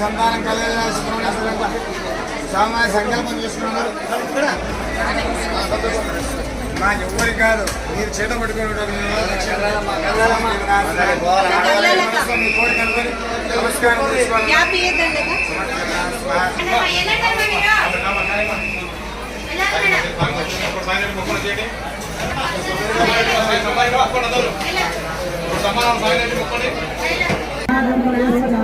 సంతానం కలిగేలా సుబ్రహ్మణ్యేశ్వరంగా స్వామి సంకల్పం చేసుకున్నారు మా ఎవరి కాదు మీరు చేత పట్టుకుని ఉంటారు మీ కోరిక అనుకొని నమస్కారం చేసుకోవాలి సుబ్రహ్మణ్యేశ్వర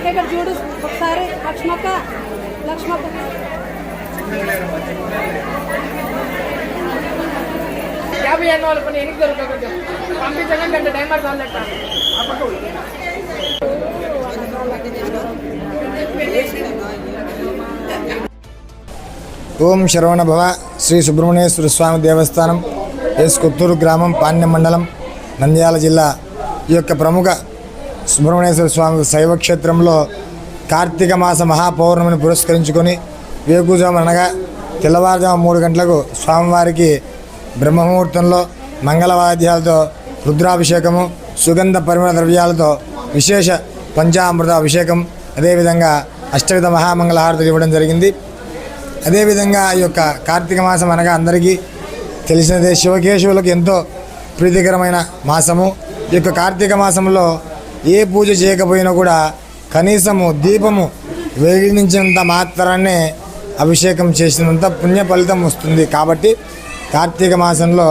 ఇక్కడ చూడు ఒకసారి లక్ష్మక్క లక్ష్మక్క. యాభై అన్న వాళ్ళు కొన్ని ఎనికి దొరకదు కొంచెం. గంట ఓం శరవణ భవ శ్రీ సుబ్రహ్మణ్యేశ్వర స్వామి దేవస్థానం ఎస్ కొత్తూరు గ్రామం పాణ్యం మండలం నంద్యాల జిల్లా ఈ యొక్క ప్రముఖ సుబ్రహ్మణ్యేశ్వర స్వామి శైవక్షేత్రంలో కార్తీక మాస మహాపౌర్ణమిని పురస్కరించుకొని వేకుజాము అనగా తెల్లవారుజాము మూడు గంటలకు స్వామివారికి బ్రహ్మముహూర్తంలో మంగళవాద్యాలతో రుద్రాభిషేకము సుగంధ పరిమళ ద్రవ్యాలతో విశేష పంచామృత అభిషేకం అదేవిధంగా అష్టవిధ మహామంగళహారతులు ఇవ్వడం జరిగింది. అదేవిధంగా ఈ యొక్క కార్తీక మాసం అనగా అందరికీ తెలిసినదే శివకేశవులకు ఎంతో ప్రీతికరమైన మాసము. ఈ యొక్క కార్తీక మాసంలో ఏ పూజ చేయకపోయినా కూడా కనీసము దీపము వెలిగించినంత మాత్రాన్నే అభిషేకం చేసినంత పుణ్య ఫలితం వస్తుంది. కాబట్టి కార్తీక మాసంలో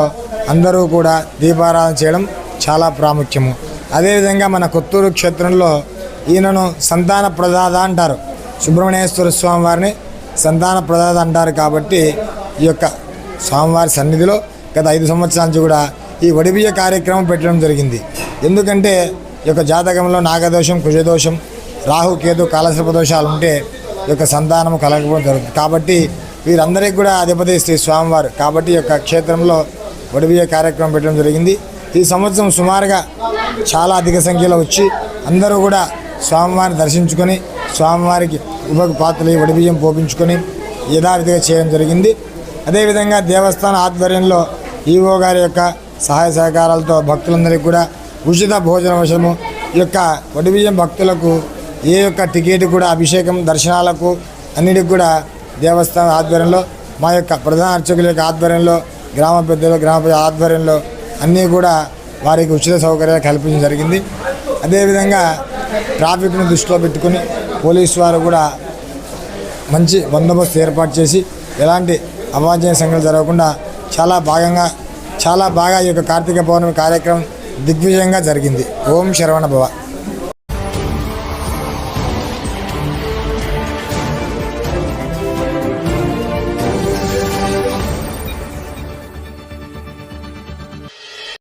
అందరూ కూడా దీపారాధన చేయడం చాలా ప్రాముఖ్యము. అదేవిధంగా మన కొత్తూరు క్షేత్రంలో ఈయనను సంతాన ప్రదాత అంటారు. సుబ్రహ్మణ్యేశ్వర స్వామి వారిని సంతాన ప్రదాత అంటారు కాబట్టి ఈ యొక్క స్వామివారి సన్నిధిలో గత ఐదు సంవత్సరాల నుంచి కూడా ఈ వడిబియ్య కార్యక్రమం పెట్టడం జరిగింది. ఎందుకంటే యొక్క జాతకంలో నాగదోషం కుజదోషం రాహు కేతు కాలసర్ప దోషాలు ఉంటే యొక్క సంతానం కలగకపోవడం జరుగుతుంది. కాబట్టి వీరందరికీ కూడా అధిపతి శ్రీ స్వామివారు. కాబట్టి యొక్క క్షేత్రంలో వడిబియ్య కార్యక్రమం పెట్టడం జరిగింది. ఈ సంవత్సరం సుమారుగా చాలా అధిక సంఖ్యలో వచ్చి అందరూ కూడా స్వామివారిని దర్శించుకొని స్వామివారికి ఉపకు పాత్రలు వడిబియ్యం పోపించుకొని యథావిధిగా చేయడం జరిగింది. అదేవిధంగా దేవస్థాన ఆధ్వర్యంలో ఈవో గారి యొక్క సహాయ సహకారాలతో భక్తులందరికీ కూడా ఉచిత భోజన వశము ఈ యొక్క వడిబియ్యం భక్తులకు ఏ యొక్క టికెట్ కూడా అభిషేకం దర్శనాలకు అన్నిటికి కూడా దేవస్థానం ఆధ్వర్యంలో మా యొక్క ప్రధాన అర్చకుల యొక్క ఆధ్వర్యంలో గ్రామ పెద్దలు గ్రామ ఆధ్వర్యంలో అన్నీ కూడా వారికి ఉచిత సౌకర్యాలు కల్పించడం జరిగింది. అదేవిధంగా ట్రాఫిక్ను దృష్టిలో పెట్టుకుని పోలీసు వారు కూడా మంచి బందోబస్తు ఏర్పాటు చేసి ఎలాంటి అవాంఛనీయ సంఘటనలు జరగకుండా చాలా భాగంగా చాలా బాగా ఈ యొక్క కార్తీక పౌర్ణమి కార్యక్రమం దిగ్విజయంగా జరిగింది. ఓం శరవణ భవ.